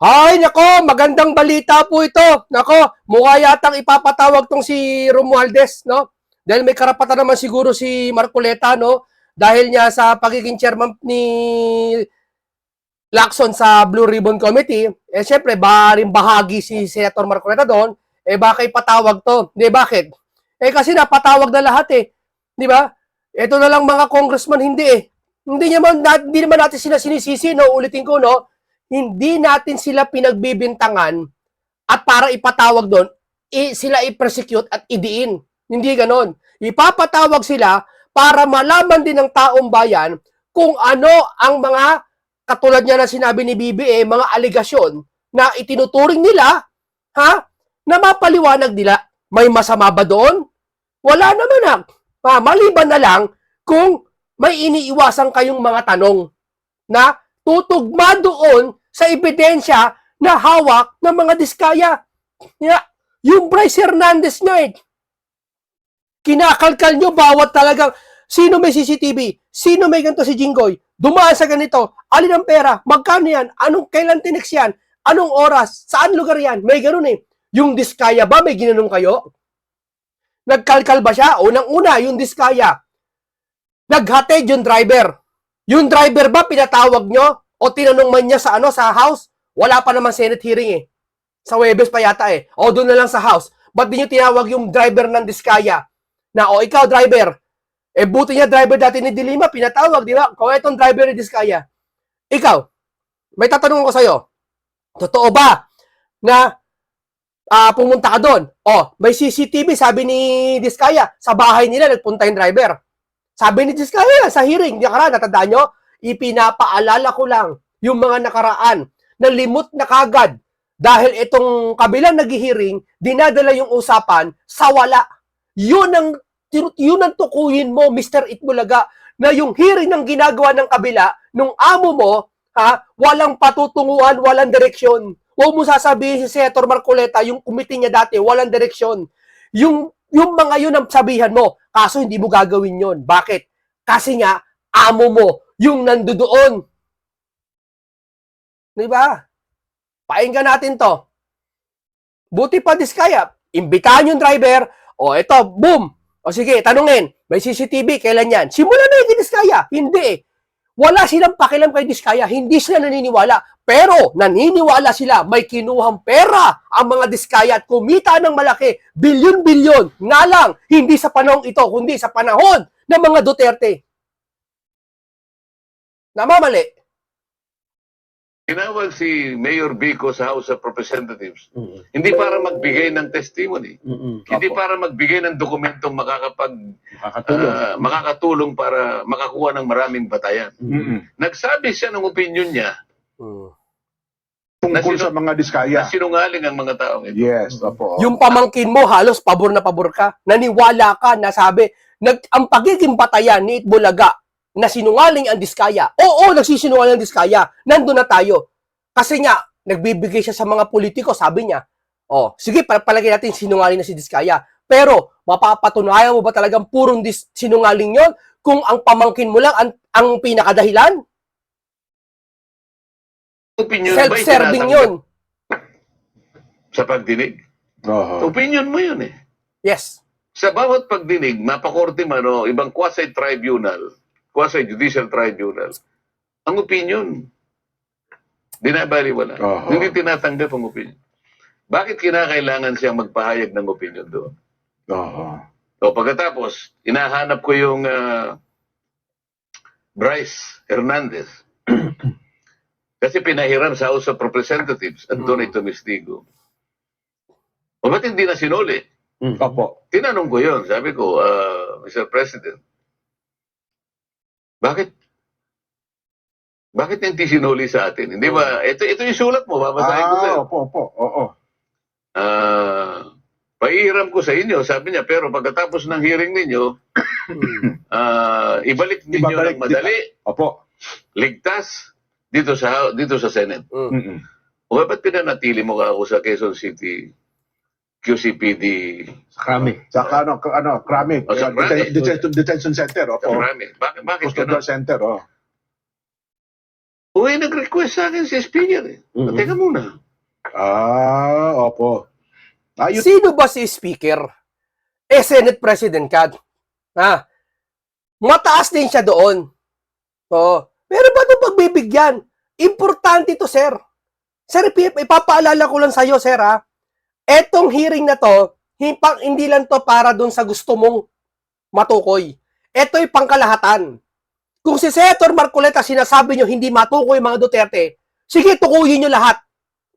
Ay, nako, magandang balita po ito. Nako, mukha yatang ipapatawag tong si Romualdez, no? Dahil may karapatan naman siguro si Marcoleta, no? Dahil niya sa pagiging chairman ni Lacson sa Blue Ribbon Committee, eh syempre, baring bahagi si Senator Marcoleta doon, eh baka ipatawag to. Hindi, bakit? Eh kasi napatawag na lahat eh. Di ba? Ito na lang mga congressman, hindi eh. Hindi naman, na- hindi naman natin sila sinisisi, no? Ulitin ko, no? Hindi natin sila pinagbibintangan at para ipatawag doon, i- sila i-persecute at idiin. Hindi ganon. Ipapatawag sila para malaman din ng taong bayan kung ano ang mga katulad niya na sinabi ni BBA, mga aligasyon na itinuturing nila, ha? Na mapaliwanag nila. May masama ba doon? Wala naman ah. Ah, maliban na lang kung may iniiwasan kayong mga tanong na tutugma doon sa ebidensya na hawak ng mga diskaya. Yeah. Yung Bryce Hernandez nga eh. Kinakalkal nyo bawat talagang sino may CCTV, sino may ganito si Jinggoy, dumaan sa ganito, alin ang pera, magkano yan, anong kailan tinex yan, anong oras, saan lugar yan, may ganun eh. Yung diskaya ba, may ginanong kayo? Nagkalkal ba siya? Unang-una, yung diskaya. Naghatid yung driver. Yung driver ba pinatawag nyo? O tinanong man niya sa ano sa house? Wala pa naman Senate hearing eh. Sa Webes pa yata eh. O doon na lang sa house. Ba't di nyo tinawag yung driver ng Diskaya? Na o ikaw driver. Eh buti niya driver dati ni Dilima, pinatawag, di ba? Kung itong driver ni Diskaya. Ikaw, may tatanong ko sa'yo. Totoo ba na ah, pumunta ka doon? O, may CCTV, sabi ni Diskaya, sa bahay nila nagpunta yung driver. Sabi ni Diskaya sa hearing, di ka natandaan nyo? Ipinapaalala ko lang yung mga nakaraan na limot na kagad dahil itong kabilang nag-hearing, dinadala yung usapan sa wala. Yun ang, yun ang tukuyin mo, Mr. Itbulaga, na yung hearing ng ginagawa ng kabila, nung amo mo, ha, walang patutunguhan, walang direksyon. Huwag mo sasabihin si Senator Marcoleta, yung committee niya dati, walang direksyon. Yung, yung mga yun ang sabihan mo, kaso hindi mo gagawin yun. Bakit? Kasi nga, amo mo, yung nandoon. Di ba? Painggan natin to. Buti pa diskaya. Imbitahan yung driver. O ito, boom. O sige, tanungin. May CCTV, kailan yan? Simula na yung diskaya. Hindi eh. Wala silang pakialam kay Diskaya. Hindi sila naniniwala. Pero naniniwala sila may kinuhang pera ang mga Diskaya at kumita ng malaki. Bilyon-bilyon. Nga lang, hindi sa panahon ito, kundi sa panahon ng mga Duterte. Namamali. Tinawag si Mayor Bico sa House of Representatives. Hindi para magbigay ng testimony. Hindi para magbigay ng dokumentong makakapag Makakatulong. ah, makakatulong para makakuha ng maraming batayan. Mm-mm. Nagsabi siya ng opinion niya Tungkol sino- sa mga na diskaya. sinungaling ang mga taong ito. Yes, opo. Yung pamangkin mo, halos pabor na pabor ka. Naniwala ka na sabi, nag, ang pagiging batayan ni Itbulaga na sinungaling ang diskaya. Oo, nagsisinungaling ang diskaya. Nandun na tayo. Kasi nga, nagbibigay siya sa mga politiko, sabi niya. Oh, sige, pa- palagay natin sinungaling na si Diskaya. Pero, mapapatunayan mo ba talagang purong dis- sinungaling yon kung ang pamangkin mo lang ang, ang pinakadahilan? Opinion Self-serving yon. Sa pagdinig. Oho. Opinion mo yun eh. Yes. Sa bawat pagdinig, mapakorte man o ibang quasi-tribunal, quasi-judicial tribunal, ang opinion, dinabaliwala. Oho. Hindi tinatanggap ang opinion. Bakit kinakailangan siyang magpahayag ng opinion doon? Oho. O pagkatapos, inahanap ko yung ah, Bryce Hernandez. Kasi pinahiram sa House of Representatives at doon ay tumistigo. O ba't hindi na sinuli? Opo. Tinanong ko yun. Sabi ko, ah, Mr. President, bakit bakit hindi sinuli sa atin? Hindi ba? Ito, ito yung sulat mo. Babasahin ko sa'yo. Ah, opo, opo. Oo. Ah, paihiram ko sa inyo, sabi niya, pero pagkatapos ng hearing ninyo, ah, ibalik ninyo Ibabalik ng madali, Opo. ligtas, dito sa dito sa Senate. Mm. Mm-mm. O ba't pinanatili mo ka ako sa Quezon City QCPD Krami. Sa ano, k- ano, Krami. Oh, sa Krami. Detention, detention center. sa Opo. Marami? Bakit, bakit Custodial ganun? center. Oh. Uy, nag-request sa akin si Speaker eh. Mhm. Teka muna. Ah, opo. Ayun. Sino ba si Speaker? Eh, Senate President ka. Ha? Mataas din siya doon. Oo. Pero ba itong pagbibigyan? Importante to, sir. Sir, ip- ipapaalala ko lang sa'yo, sir, ha? Etong hearing na to, hindi lang to para doon sa gusto mong matukoy. Ito'y pangkalahatan. Kung si Senator Marcoleta sinasabi nyo hindi matukoy mga Duterte, sige, tukuyin nyo lahat.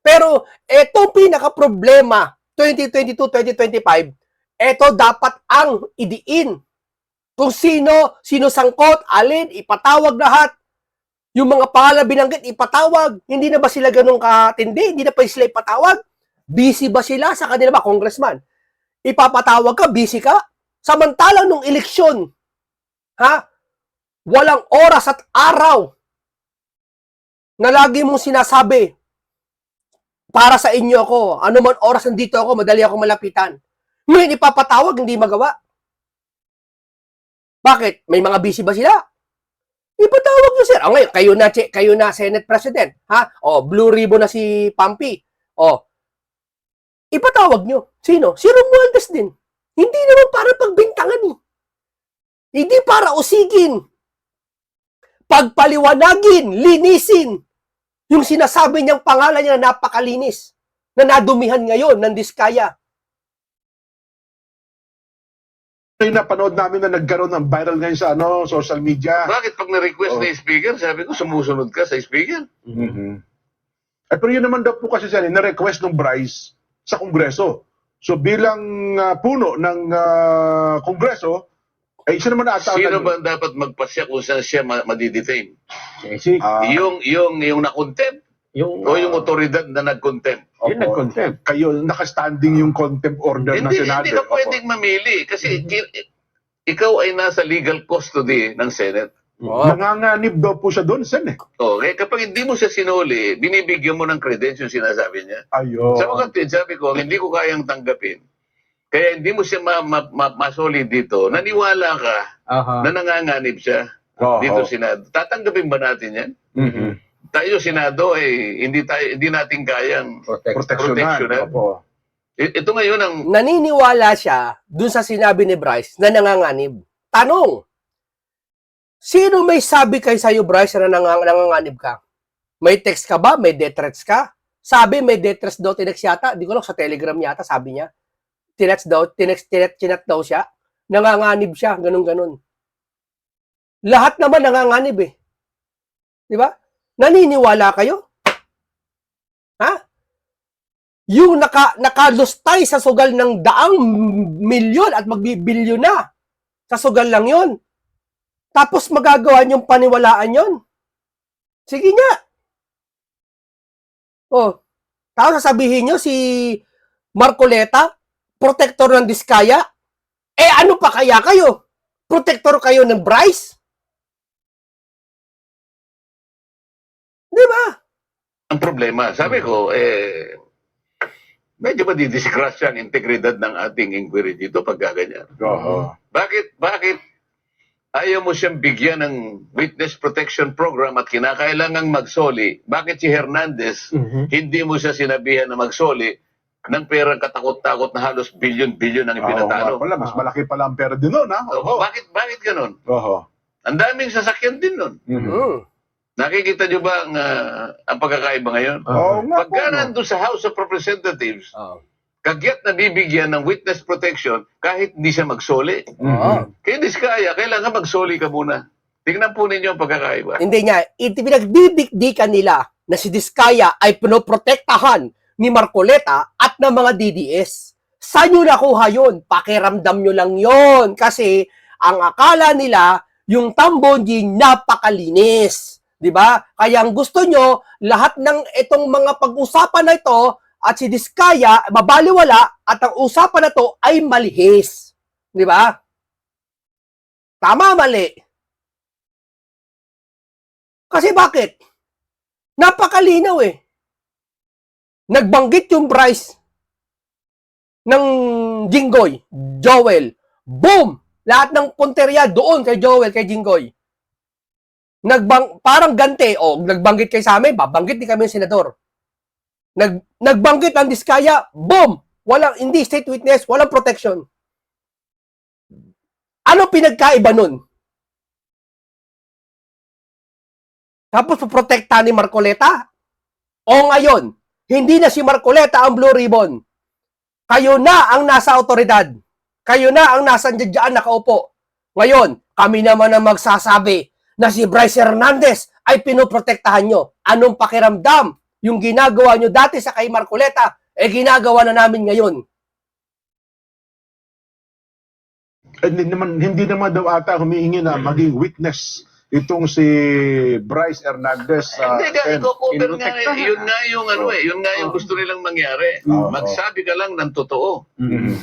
Pero etong pinaka-problema, 2022-2025, eto dapat ang idiin. Kung sino, sino sangkot, alin, ipatawag lahat. Yung mga pangalan binanggit, ipatawag. Hindi na ba sila ganun katindi? Hindi na pa sila ipatawag? Busy ba sila sa kanila ba, congressman? Ipapatawag ka, busy ka? Samantalang nung eleksyon, ha? Walang oras at araw na lagi mong sinasabi, para sa inyo ako, ano man oras nandito ako, madali ako malapitan. Ngayon ipapatawag, hindi magawa. Bakit? May mga busy ba sila? Ipatawag nyo, sir. O ngayon, kayo na, kayo na Senate President. Ha? O, blue ribbon na si Pampi. O, ipatawag nyo. Sino? Si Romualdez din. Hindi naman para pagbintangan eh. Hindi para usigin. Pagpaliwanagin, linisin. Yung sinasabi niyang pangalan niya na napakalinis. Na nadumihan ngayon ng Diskaya. Yung napanood namin na nagkaroon ng viral ngayon sa ano, social media. Bakit pag na-request Oh. na Speaker, sabi ko, sumusunod ka sa Speaker? Mhm. Eh, pero yun naman daw po kasi siya, na-request ng Bryce sa Kongreso. So bilang ah, puno ng ah, Kongreso, eh siya naman ata. Sino ba dapat magpasya kung saan siya ma- madidetain? Si, Ah, yung, yung, yung na-contempt yung, o yung otoridad na nag-contempt? yung nag-contempt. kayo, nakastanding yung contempt order ng Hindi, Senado. hindi ka Opo. pwedeng mamili kasi ki- ikaw ay nasa legal custody ng Senate. Oo. Nanganganib daw po siya doon, Sen eh. Okay, kapag hindi mo siya sinuli, binibigyan mo ng credence yung sinasabi niya. Ayun. Sa mga sabi ko, hindi ko kayang tanggapin. Kaya hindi mo siya ma- ma- ma- masoli dito. Naniwala ka Aha. na nanganganib siya Oo. dito sa Senado. Tatanggapin ba natin yan? Mhm. Tayo Senado eh hindi tayo hindi natin kayang Protect. Proteksyonan. Proteksyonan. Opo. Ito ngayon ang naniniwala siya dun sa sinabi ni Bryce na nanganganib. Tanong, sino may sabi kay sa'yo, Bryce, na nangang, nanganganib ka? May text ka ba? May death ka? Sabi, may death daw tinext yata. Di ko lang, sa telegram yata, sabi niya. Tinext daw, tinext, tinext, chinat daw siya. Nanganganib siya, ganun, ganun. Lahat naman nanganganib eh. Di ba? Naniniwala kayo? Ha? yung naka, nakalustay sa sugal ng daang milyon at magbibilyon na. Sa sugal lang yon. Tapos magagawa niyong paniwalaan yon. Sige nga. Oh. Tapos sasabihin niyo si Marcoleta, protector ng Diskaya. Eh ano pa kaya kayo? Protector kayo ng Bryce? Di ba? ang problema. Sabi ko eh medyo madidiscrush ang integridad ng ating inquiry dito pag gaganyan. Oo. Bakit bakit ayaw mo siyang bigyan ng witness protection program at kinakailangang magsoli? Bakit si Hernandez Mhm. hindi mo siya sinabihan na magsoli ng perang katakot-takot na halos bilyon-bilyon ang ipinatalo? pala, mas malaki pala ang pera din noon, ha? Oh, bakit bakit ganun? Oo. Ang daming sasakyan din nun. Mhm. Mm. Nakikita niyo ba ang, ah, ang pagkakaiba ngayon? Oo nga po, Pagka no? nandun sa House of Representatives, Oh. Kagyat na bibigyan ng witness protection kahit hindi siya magsoli. Mhm. Kaya hindi kaya, kailangan magsoli ka muna. Tingnan po ninyo ang pagkakaiba. Hindi niya, iti pinagbibigdikan nila na si Diskaya ay pinoprotektahan ni Marcoleta at ng mga DDS. Saan nyo nakuha yun? Pakiramdam nyo lang yon Kasi ang akala nila, yung Tambonji napakalinis. 'Di ba? Kaya ang gusto nyo, lahat ng itong mga pag-usapan na ito at si Diskaya mabaliwala at ang usapan na to ay malihis. 'Di ba? Tama mali. Kasi bakit? Napakalinaw eh. Nagbanggit yung Bryce ng Jinggoy, Joel. Boom! Lahat ng punteriya doon kay Joel, kay Jinggoy. nagbang, parang gante, o nagbanggit kayo sa amin, babanggit din kami ng senador. Nag, nagbanggit ang Diskaya, boom! Walang, hindi state witness, walang protection. Ano pinagkaiba nun? Tapos poprotekta ni Marcoleta? O ngayon, hindi na si Marcoleta ang blue ribbon. Kayo na ang nasa autoridad. Kayo na ang nasa dyan nakaupo. Ngayon, kami naman ang magsasabi na si Bryce Hernandez ay pinoprotektahan nyo. Anong pakiramdam? Yung ginagawa nyo dati sa kay Marcoleta, eh ginagawa na namin ngayon. hindi naman hindi naman daw ata humihingi na maging witness itong si Bryce Hernandez sa Hindi nga, Sen. i-cover nga, eh. Yun nga yung ano eh, yun nga yung Oh. gusto nilang mangyari. Oo. Magsabi ka lang ng totoo. Mhm.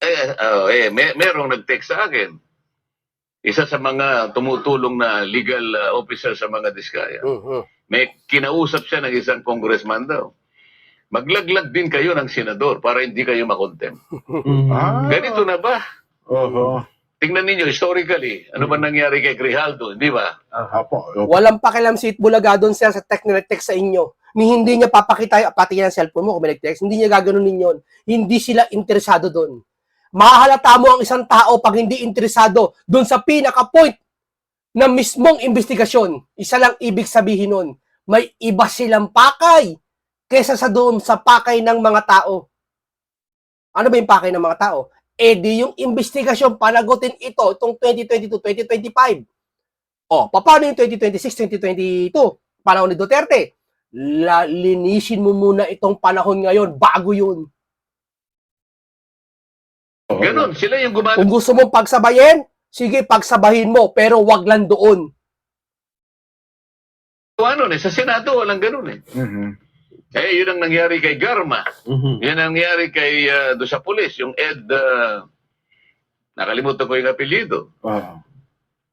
Eh, oh, eh may, merong nag-text sa akin. Isa sa mga tumutulong na legal uh, officer sa mga diskaya. Mhm. May kinausap siya ng isang congressman daw. Maglaglag din kayo ng senador para hindi kayo makontem. Ah. Ganito na ba? Oho. Tingnan ninyo, historically, ano ba nangyari kay Grijaldo, di ba? Apo. opo. Walang pakialam si Itbulaga doon sir sa text na text sa inyo. Ni hindi niya papakita, pati yan ang cellphone mo kung may text, hindi niya gaganunin yun. Hindi sila interesado doon. Mahalata mo ang isang tao pag hindi interesado doon sa pinaka-point na mismong investigasyon. Isa lang ibig sabihin nun, may iba silang pakay kesa sa doon sa pakay ng mga tao. Ano ba yung pakay ng mga tao? Eh di yung investigasyon panagutin ito, itong 2022-2025. O, paano yung 2026-2022? Panahon ni Duterte. Linisin mo muna itong panahon ngayon bago yun. Oho. Ganon, sila yung gumagawa. Kung gusto mong pagsabayin, sige, pagsabahin mo, pero wag lang doon. Ano eh, sa Senado, walang ganon eh. Mhm. Eh, yun ang nangyari kay Garma. Mhm. Yan ang nangyari kay uh, do sa pulis, yung Ed, uh, nakalimutan ko yung apelyido. Ah.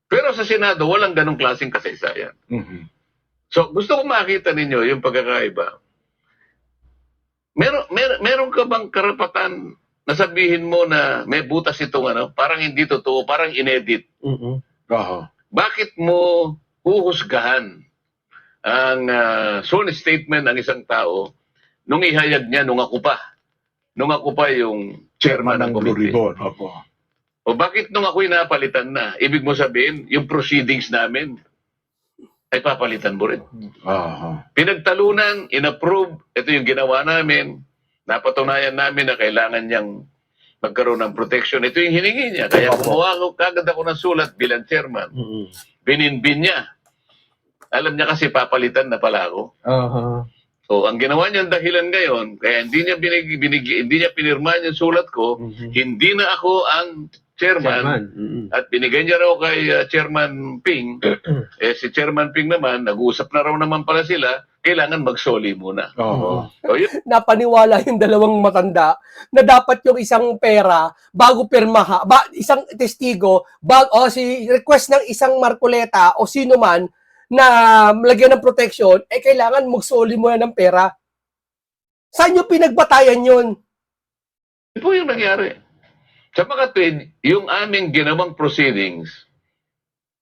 Pero sa Senado, walang ganong klaseng kasaysayan. Mhm. So, gusto ko makita ninyo yung pagkakaiba. Meron, mer, meron ka bang karapatan na sabihin mo na may butas itong ano, parang hindi totoo, parang inedit. Mhm. Oho. Bakit mo huhusgahan ang uh, sworn statement ng isang tao nung ihayag niya nung ako pa? Nung ako pa yung chairman ng Blue committee. Opo. O bakit nung ako'y napalitan na? Ibig mo sabihin, yung proceedings namin ay papalitan mo rin. Oho. Pinagtalunan, inapprove, ito yung ginawa namin, napatunayan namin na kailangan niyang magkaroon ng protection. Ito yung hiningi niya. Kaya gumawa ko kagad ako ng sulat bilang chairman. Mhm. Bininbin niya. Alam niya kasi papalitan na pala ako. Aha. So, ang ginawa niyang dahilan ngayon, kaya hindi niya binig, binig, hindi niya pinirma yung sulat ko, Mhm. hindi na ako ang chairman, Chairman. Mhm. at binigay niya raw kay uh, Chairman Ping, eh si Chairman Ping naman, nag-uusap na raw naman pala sila, kailangan magsoli muna. Oho. So yun, Napaniwala yung dalawang matanda na dapat yung isang pera bago pirmaha, ba, isang testigo, bag, o si request ng isang Marcoleta o sino man na lagyan ng protection, eh kailangan magsoli muna ng pera. Saan nyo pinagbatayan yun? po yung nangyari. Sa mga tweet, yung aming ginawang proceedings,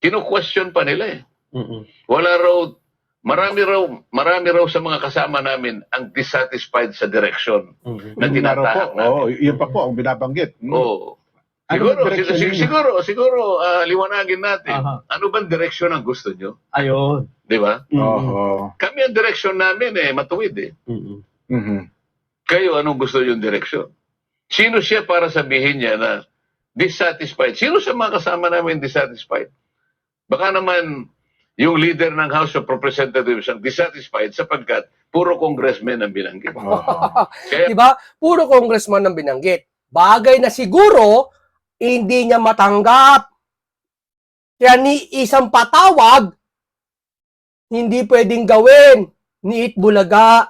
kinu-question pa nila eh. Mhm. Wala raw, marami raw, marami raw sa mga kasama namin ang dissatisfied sa direction Mhm. na raw tinatahak namin. Oo, yun pa po ang binabanggit. Mm. Oo. Ano Siguro, direction sig- sig- siguro, siguro, ah, liwanagin natin. Aha. Ano bang direction ang gusto nyo? Ayun. Di ba? Mhm. Oho. Kami ang direction namin eh, matuwid eh. Mhm. Mhm. Kayo, anong gusto yung direction? Sino siya para sabihin niya na dissatisfied? Sino sa mga kasama namin dissatisfied? Baka naman yung leader ng House of Representatives ang dissatisfied sapagkat puro congressmen ang binanggit. Oho. Kaya Di ba? Puro congressman ang binanggit. Bagay na siguro hindi niya matanggap. Kaya ni isang patawag, hindi pwedeng gawin ni Itbulaga.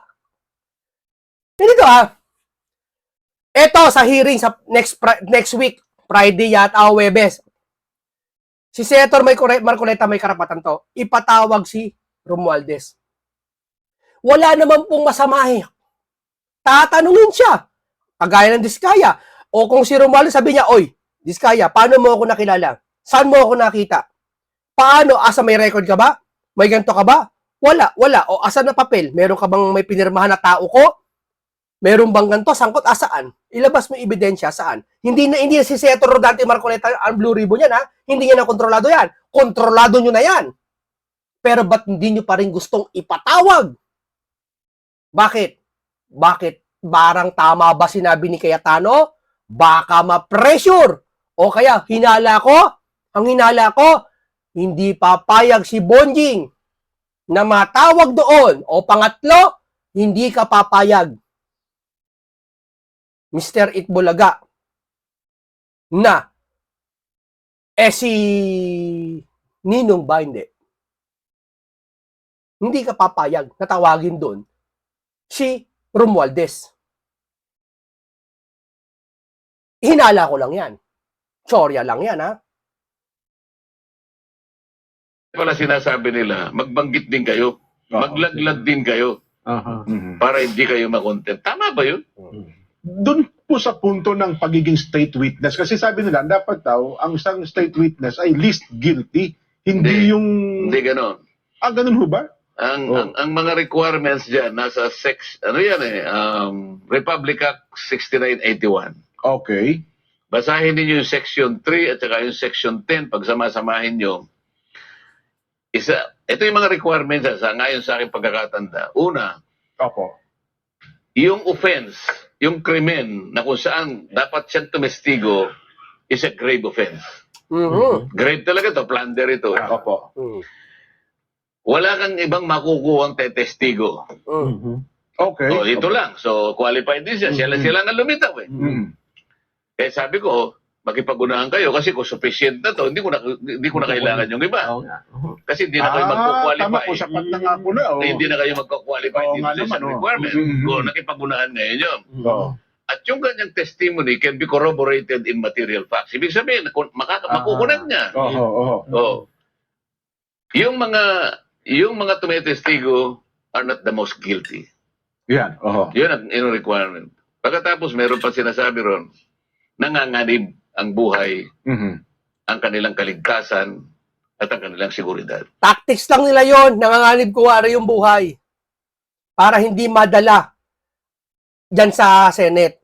Ganito ah. Ito sa hearing sa next next week, Friday yata o Webes. Si Senator may Marcoleta may karapatan to. Ipatawag si Romualdez. Wala naman pong masama eh tatanungin siya. Kagaya ng Diskaya. O kung si Romualdez sabi niya, Oy, Diskaya, paano mo ako nakilala? Saan mo ako nakita? Paano? Asa may record ka ba? May ganito ka ba? Wala, wala. O asa na papel? Meron ka bang may pinirmahan na tao ko? Meron bang ganito? Sangkot asaan? Ilabas mo ebidensya saan? Hindi na hindi si Senator Rodante Marcoleta ang blue ribbon yan ha. Hindi niya na kontrolado yan. Kontrolado nyo na yan. Pero ba't hindi nyo pa rin gustong ipatawag? Bakit? Bakit? Barang tama ba sinabi ni Cayetano? Baka ma-pressure. O kaya, hinala ko? Ang hinala ko, hindi papayag si Bonjing na matawag doon. O pangatlo, hindi ka papayag. Mr. Itbulaga na eh si Ninong ba hindi? Hindi ka papayag na tawagin doon si Romualdez. Hinala ko lang yan. Sorya lang yan, ha? Wala sinasabi nila, magbanggit din kayo. Maglaglag din kayo Aha. Mhm. para hindi kayo makontent. Tama ba yun? Doon po sa punto ng pagiging state witness, kasi sabi nila, dapat daw, ang isang state witness ay least guilty. Hindi Hindi. yung... Hindi ganon. Ah, ganun ho ba? Ang, Oh. ang, ang mga requirements dyan, nasa sex, ano yan eh, um, Republic Act 6981. Okay. Basahin niyo yung section 3 at saka yung section 10 pag sama-samahin nyo. Isa, ito yung mga requirements ah, sa ngayon sa aking pagkakatanda. Una, Opo. yung offense, yung krimen na kung saan dapat siyang tumestigo is a grave offense. Mhm. Grave talaga to, plunder ito. eh. Opo. Mhm. Wala kang ibang makukuhang tetestigo. Mhm. Mhm. Okay. So, ito lang. So, qualified din siya. Sila, Mhm. sila nga lumitaw eh. Mhm. Eh, sabi ko, makipag-unahan kayo kasi kung sufficient na to, hindi ko na, hindi ko na kailangan yung iba. Oo nga. Kasi hindi na kayo Ah, magkukwalify. tama po, sapat na nga po na. Oh. Hindi na kayo magkukwalify Oo dito sa oh. requirement. Mhm. Kung nakipag-unahan ngayon yun. Oo. At yung kanyang testimony can be corroborated in material facts. Ibig sabihin, kung makaka- Ah. makukunan niya. Oo, oo. Oh. Yung mga yung mga tumetestigo are not the most guilty. Yan. Oo. Yun ang yung requirement. Pagkatapos, meron pa sinasabi ron, nanganganib ang buhay, Mhm. ang kanilang kaligtasan, at ang kanilang seguridad. Tactics lang nila yon, nanganganib kuwari yung buhay. Para hindi madala dyan sa Senate.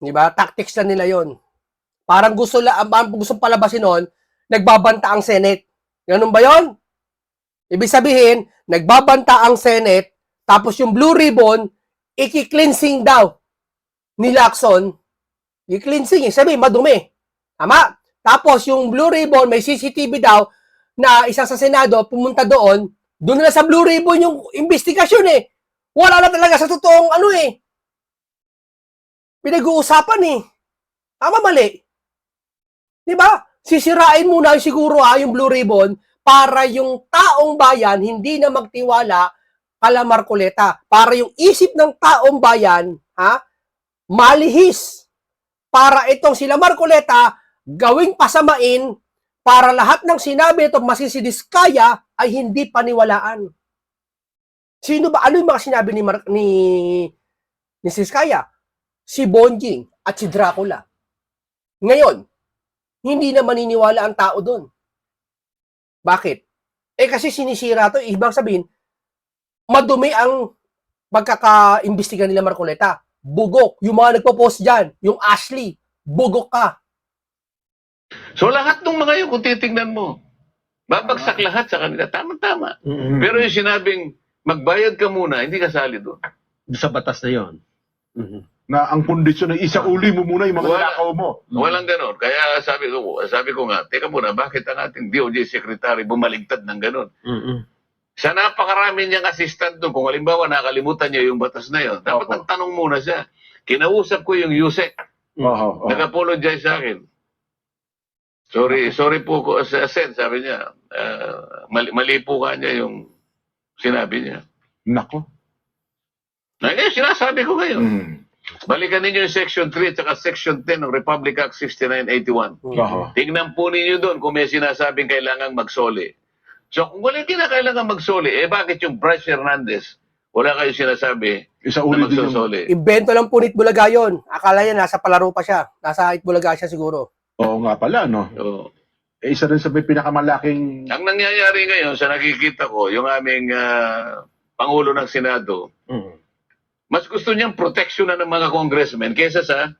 Di ba? Tactics lang nila yon. Parang gusto la, ang gusto palabasin nun, nagbabanta ang Senate. Ganun ba yon? Ibig sabihin, nagbabanta ang Senate, tapos yung blue ribbon, iki-cleansing daw ni Lacson. I-cleansing, eh. sabi, madumi. Tama? Tapos yung Blue Ribbon, may CCTV daw na isa sa Senado pumunta doon, doon na sa Blue Ribbon yung investigasyon eh. Wala na talaga sa totoong ano eh. Pinag-uusapan eh. Tama mali. Di ba? Sisirain muna siguro ha, yung Blue Ribbon para yung taong bayan hindi na magtiwala kala Marcoleta. Para yung isip ng taong bayan, ha, malihis. Para itong sila Marcoleta gawing pasamain para lahat ng sinabi itong masisidiskaya ay hindi paniwalaan. Sino ba? Ano yung mga sinabi ni, Mar- ni, ni Siskaya? Si Bonjing at si Dracula. Ngayon, hindi na maniniwala ang tao doon. Bakit? Eh kasi sinisira to, ibang sabihin, madumi ang pagkaka-imbestiga nila Marcoleta. Bugok. Yung mga nagpo-post dyan, yung Ashley, bugok ka. So lahat ng mga yun, kung titingnan mo, babagsak lahat sa kanila. Tama-tama. Mhm. Pero yung sinabing, magbayad ka muna, hindi kasali doon. Sa batas na yon. Mhm. Na ang kondisyon ay isa uli mo muna yung mga Wala. nakaw mo. Walang ganon. Kaya sabi ko, sabi ko nga, teka muna, bakit ang ating DOJ Secretary bumaligtad ng ganon? Mhm. Sa napakarami niyang assistant doon, kung halimbawa nakalimutan niya yung batas na yun, dapat Opo. nagtanong muna siya. Kinausap ko yung USEC, Oo. oo. nag-apologize sa akin. Sorry, sorry po ko sa Sen, sabi niya. ah, mali, mali po ka niya yung sinabi niya. Nako. Na, eh, sinasabi ko ngayon. Mhm. Balikan ninyo yung Section 3 at Section 10 ng Republic Act 6981. Oo. Tingnan po ninyo doon kung may sinasabing kailangang magsoli. So kung wala kinakailangan magsoli, eh bakit yung Bryce Hernandez, wala kayo sinasabi Isa na uli din yung... magsusoli? Invento lang po ni Itbulaga yun. Akala niya nasa palaro pa siya. Nasa Itbulaga siya siguro. Oo nga pala, no? Oo. eh, isa rin sa may pinakamalaking Ang nangyayari ngayon sa nakikita ko, yung aming ah, Pangulo ng Senado, Mhm. mas gusto niyang proteksyon ng mga congressmen kaysa sa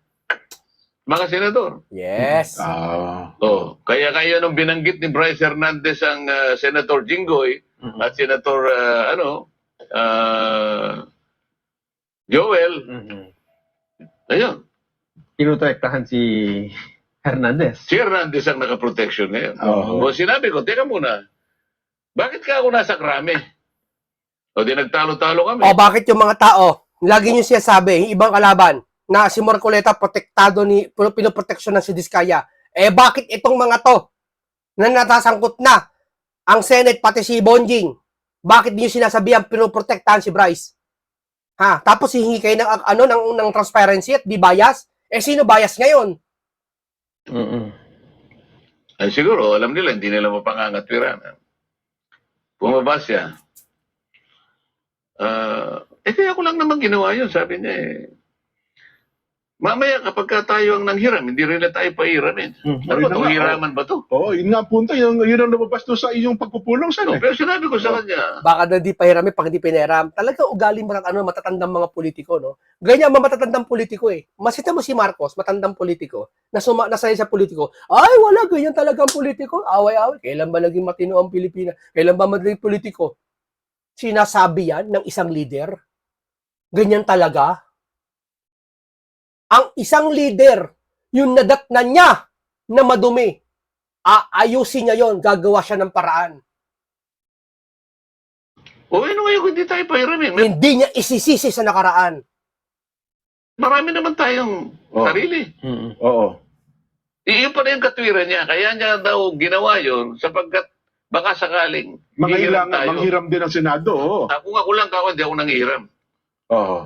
mga senador. Yes. ah Oh, kaya kaya nung binanggit ni Bryce Hernandez ang ah, Senator Jinggoy Mhm. at Senator ah, ano ah, Joel, Mhm. ayun, Tinutracktahan si Hernandez. si Hernandez ang nakaproteksyon ngayon. Oo. O sinabi ko, teka muna, bakit ka ako nasa krami? O di nagtalo-talo kami. O bakit yung mga tao, lagi nyo siya sabi, yung ibang kalaban, na si Marcoleta protektado ni, pinoproteksyon ng si Diskaya. Eh bakit itong mga to, na natasangkot na, ang Senate pati si Bonjing, bakit niyo sinasabihan pinoprotektahan si Bryce? Ha? Tapos hihingi kayo ng, ano, ng, ng transparency at di bias? Eh sino bias ngayon? Mhm. Ay, siguro, alam nila, hindi nila mapangangatwiran. Bumaba siya. Ah, eh, kaya ko lang naman ginawa yun, sabi niya eh. Mamaya, kapag ka tayo ang nanghiram, hindi rin na tayo pahiramin. Mhm. Ano ba ito? Hiraman ba to? Oo, yun nga ang punto. Yun, yun ang lumabas doon sa iyong pagpupulong sa No, pero sinabi ko sa kanya, Baka na di pahirami pag hindi pineram. Talaga ugali matat ano, matatandang mga politiko, no? Ganyan ang mga matatandang politiko eh. Masita mo si Marcos, matandang politiko, na suma, nasaya sa politiko. Ay, wala, ganyan talaga ang politiko. Away-away. Kailan ba naging matino ang Pilipinas? Kailan ba madaling politiko? Sinasabi yan ng isang leader? Ganyan talaga? Ang isang leader, yung nadatnan niya na madumi, aayusin niya yon, gagawa siya ng paraan. o ano ngayon kung hindi tayo pahiramin? May, Hindi niya isisisi sa nakaraan. marami naman tayong Oo. sarili. Mhm. Oo. Iyon pa rin yung katwiran niya. Kaya niya daw ginawa yun sapagkat baka sakaling hihiram tayo. manghiram din ang Senado. Oo. Ako nga ko lang kako, hindi ako nanghihiram. Oo.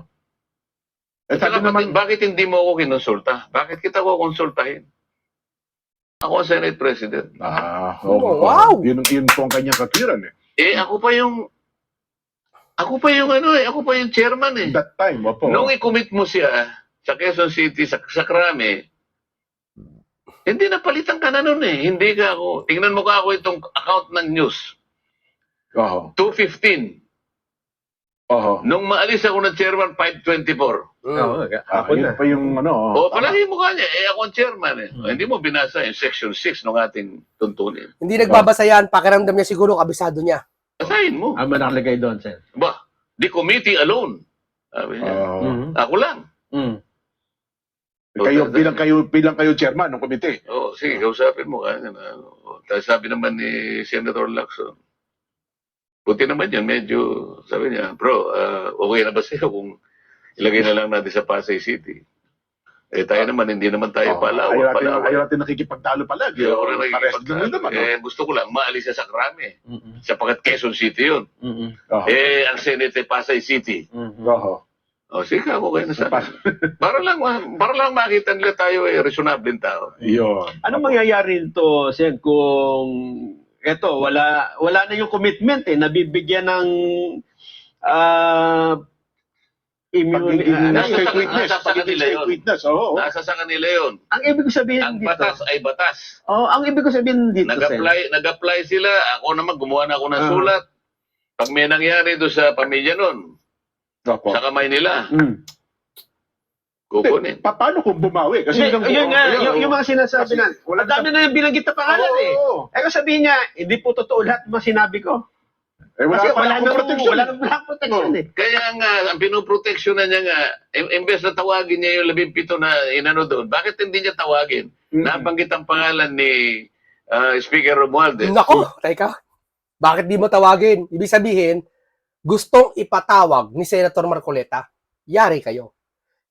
Eh, Saka sabi naman, bakit, bakit hindi mo ako kinonsulta? Bakit kita ko konsultahin? Ako ang Senate President. ah, Oh, oo. wow. Yun, yun po ang kanyang katwiran eh. Eh, ako pa yung... Ako pa yung ano eh, ako pa yung chairman eh. That time, opo. Nung i-commit mo siya sa Quezon City, sa, sa Krame, hindi napalitan ka na nun eh. Hindi ka ako, tingnan mo ka ako itong account ng news. Oo. 215. Oo. Nung maalis ako ng chairman, 524. Oo, Ah, ako yun na. pa yung ano. O, palagi mo kanya, eh ako ang chairman eh. O, hindi mo binasa yung section 6 ng ating tuntunin. Hindi nagbabasa yan, pakiramdam niya siguro, kabisado niya. Basahin mo. Ang nakalagay doon, sir. Ba, the committee alone. Sabi niya. Oo. Mhm. Ako lang. Mhm. kayo, bilang kayo, bilang kayo chairman ng komite. Oo, sige, kausapin mo. Kaya na, ano. Tapos sabi naman ni Senator Lacson, buti naman yan, medyo, sabi niya, bro, ah, okay na ba sa'yo kung ilagay na lang natin sa Pasay City? Eh, tayo naman, hindi naman tayo Oo. palawan. Ayaw natin, palawan. ayaw natin nakikipagtalo palagi. Oo, rin Pares nakikipagtalo. naman. Eh, gusto ko lang, maalis siya sa Krame. Mhm. Sapagkat Quezon City yun. Mhm. Oo. Eh, ang Senate ay Pasay City. Mhm. Oo. O, sige, ako kayo na sana. Pas- para lang, para lang makita nila tayo ay reasonable tao. Yun. Ano mangyayari nito, Sen, kung eto, wala wala na yung commitment eh, nabibigyan ng ah Pag immune, hindi ah, nasa- nasa- witness, nasa hindi kanila yun. witness, oo. Nasa sa kanila yun. ang ibig ko sabihin Ang dito. batas ay batas. Oh, ang ibig ko sabihin dito. Nag-apply, nag-apply sila. Ako naman, gumawa na ako ng Ah. sulat. Pag may nangyari doon sa pamilya nun, Opo. sa kamay nila, Mm. Kukunin. Pa- paano kung bumawi? Kasi yun ang- yun nga, Ayun, yung, yung mga sinasabi Kasi na, wala ang dami na yung binanggit na pangalan Oo. eh. Eh kung sabihin niya, hindi po totoo lahat ng mga sinabi ko. Eh, wala, Kasi wala, wala, akong na protection. wala nang wala protection eh. Kaya nga, ang pinoproteksyonan niya nga, im- imbes na tawagin niya yung labing pito na inano doon, bakit hindi niya tawagin? Mm. Nabanggit ang pangalan ni ah, Speaker Romualdez. Nako, teka. Bakit di mo tawagin? Ibig sabihin, gustong ipatawag ni Senator Marcoleta. Yari kayo.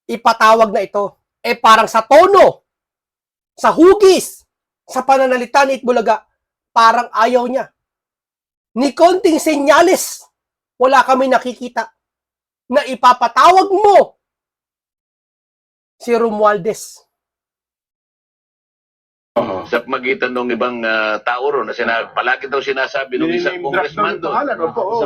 Ipatawag na ito. Eh parang sa tono, sa hugis, sa pananalita ni Itbulaga, parang ayaw niya. Ni konting senyales, wala kami nakikita na ipapatawag mo si Romualdez. Oo. sa magitan ng ibang ah, tao ron na sinabi, palagi daw sinasabi ng isang congressman ng doon. pangalan, opo. Sa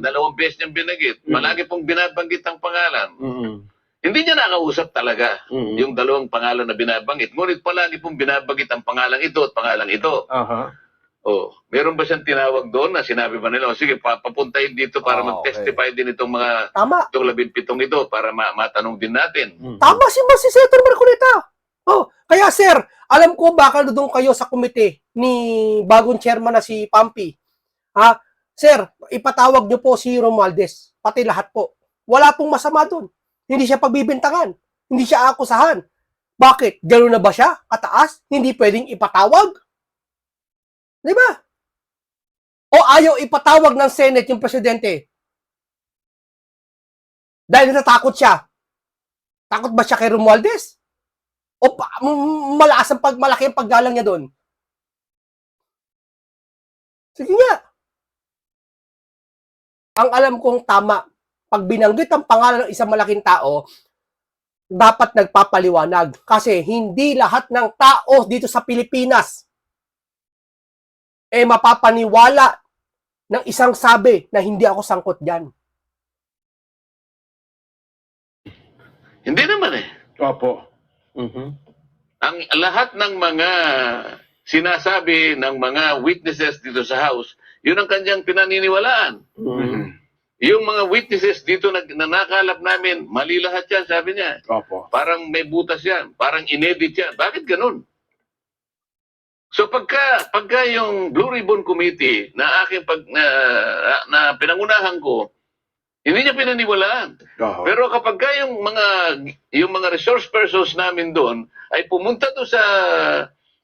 dalawang beses niyang binagit. Mm. Palagi pong binabanggit ang pangalan. Mhm. Hindi niya nakausap talaga Mhm. yung dalawang pangalan na binabanggit. Ngunit palagi pong binabanggit ang pangalang ito at pangalang ito. Aha. Oh, meron ba siyang tinawag doon na sinabi ba nila, o sige, pa- papuntahin dito para Ah, mag-testify din itong mga Tama. itong labinpitong ito para ma- matanong din natin. Mhm. Tama si Mas si Senator Marcoleta. Oh, kaya sir, alam ko baka doon kayo sa komite ni bagong chairman na si Pampi. Ha? Sir, ipatawag niyo po si Romualdez, pati lahat po. Wala pong masama doon. Hindi siya pagbibintangan. Hindi siya akusahan. Bakit? Gano'n na ba siya? Kataas? Hindi pwedeng ipatawag? Di ba? O ayaw ipatawag ng Senate yung presidente? Dahil natatakot siya. Takot ba siya kay Romualdez? O malakas ang pag, malaki ang paggalang niya doon? Sige nga. Ang alam kong tama, pag binanggit ang pangalan ng isang malaking tao, dapat nagpapaliwanag. Kasi hindi lahat ng tao dito sa Pilipinas eh mapapaniwala ng isang sabi na hindi ako sangkot dyan. Hindi naman eh. Opo. Mhm. Ang lahat ng mga sinasabi ng mga witnesses dito sa house, yun ang kanyang pinaniniwalaan. Mhm. Yung mga witnesses dito na, na nakalap namin, mali lahat yan, sabi niya. Opo. Parang may butas yan, parang inedit yan. Bakit ganun? So pagka pagka yung Blue Ribbon Committee na aking pag na, na pinangunahan ko, hindi niya pinaniwalaan. Oho. Pero kapag ka yung mga yung mga resource persons namin doon ay pumunta to sa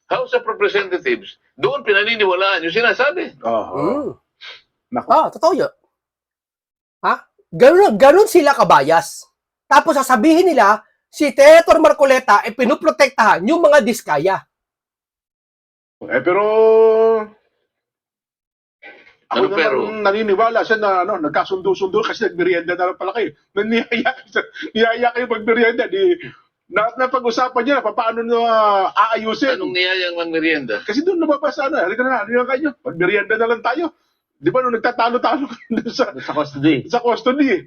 House of Representatives, doon pinaniniwalaan yung sinasabi. Oho. Mm. Ah, totoo yun. Ganun, ganun sila kabayas. Tapos sasabihin nila, si Senator Marcoleta ay pinuprotektahan yung mga diskaya. Eh pero ako Ano naman pero? naniniwala siya na ano, nagkasundo-sundo kasi nagmerienda na lang pala kayo. Naniyaya, niyaya kayo magmerienda. Di, na, napag-usapan niya na paano na aayusin. Anong niyayang magmerienda? Kasi doon nababasa na, halika na, halika kayo, magmerienda na lang tayo. Di ba nung nagtatalo-talo kayo dun sa, Sa custody. sa custody?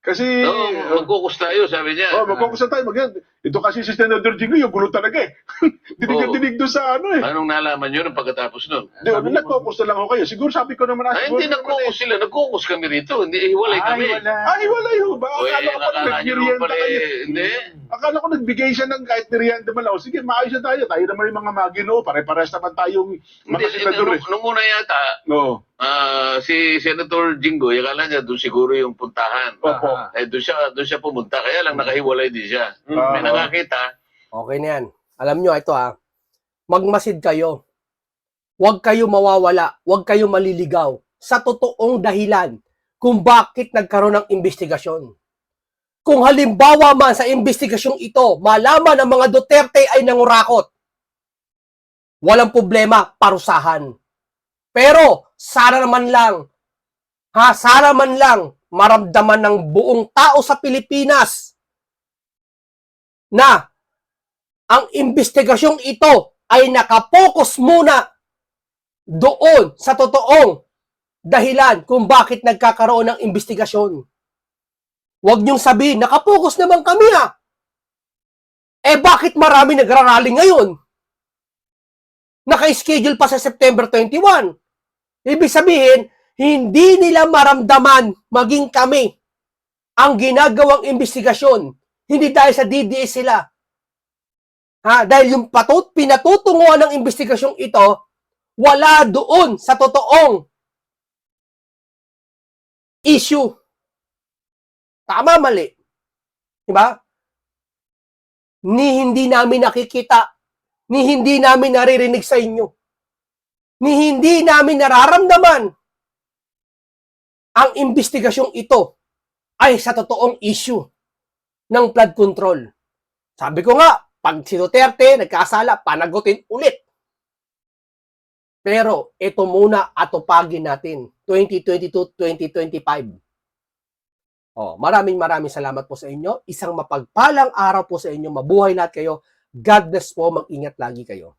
Kasi, Oo, magkukus tayo, sabi niya. oh, magkukusa tayo. Mag ito kasi si Senator Jingo, yung gulo talaga eh. dinig na Oo. dinig doon sa ano eh. Anong nalaman nyo nung pagkatapos nun? Di, ano, nag-focus na lang ako kayo. Siguro sabi ko naman, Ay, hindi nagkukus sila. Nagkukus kami rito. Hindi, hiwalay kami. Ay, wala yun. Ba, O, akala eh, ko pa akala nyo naman nagmerienda pala kayo. eh, hindi. Akala ko nagbigay siya ng kahit merienda man lang. O, Sige, maayos na tayo. Tayo naman yung mga maginoo. Pare-pares naman tayong Hindi, mga senador eh. nung, nung una yata, Oo. ah, si Senator Jingo, akala niya doon siguro yung puntahan. Opo. Ah. Eh, doon siya, doon siya pumunta. Kaya lang nakahiwalay din siya. Ah. Nakakita. Okay na yan. Alam nyo, ito ha. Magmasid kayo. Huwag kayo mawawala. Huwag kayo maliligaw sa totoong dahilan kung bakit nagkaroon ng investigasyon. Kung halimbawa man sa investigasyong ito, malaman ng mga Duterte ay nangurakot, walang problema, parusahan. Pero, sana naman lang, ha, sana man lang, maramdaman ng buong tao sa Pilipinas na ang investigasyong ito ay nakapokus muna doon sa totoong dahilan kung bakit nagkakaroon ng investigasyon. Huwag niyong sabihin, nakapokus naman kami ah. Eh bakit marami nagrarally ngayon? Naka-schedule pa sa September 21. Ibig sabihin, hindi nila maramdaman maging kami ang ginagawang investigasyon. Hindi dahil sa DDS sila. Ha? Dahil yung patut, pinatutunguhan ng investigasyong ito, wala doon sa totoong issue. Tama, mali. Diba? Ni hindi namin nakikita, ni hindi namin naririnig sa inyo, ni hindi namin nararamdaman ang investigasyong ito ay sa totoong issue ng flood control. Sabi ko nga, pag si Duterte nagkasala, panagutin ulit. Pero ito muna atupagin natin 2022-2025. Oh, maraming maraming salamat po sa inyo. Isang mapagpalang araw po sa inyo. Mabuhay lahat kayo. God bless po. Mag-ingat lagi kayo.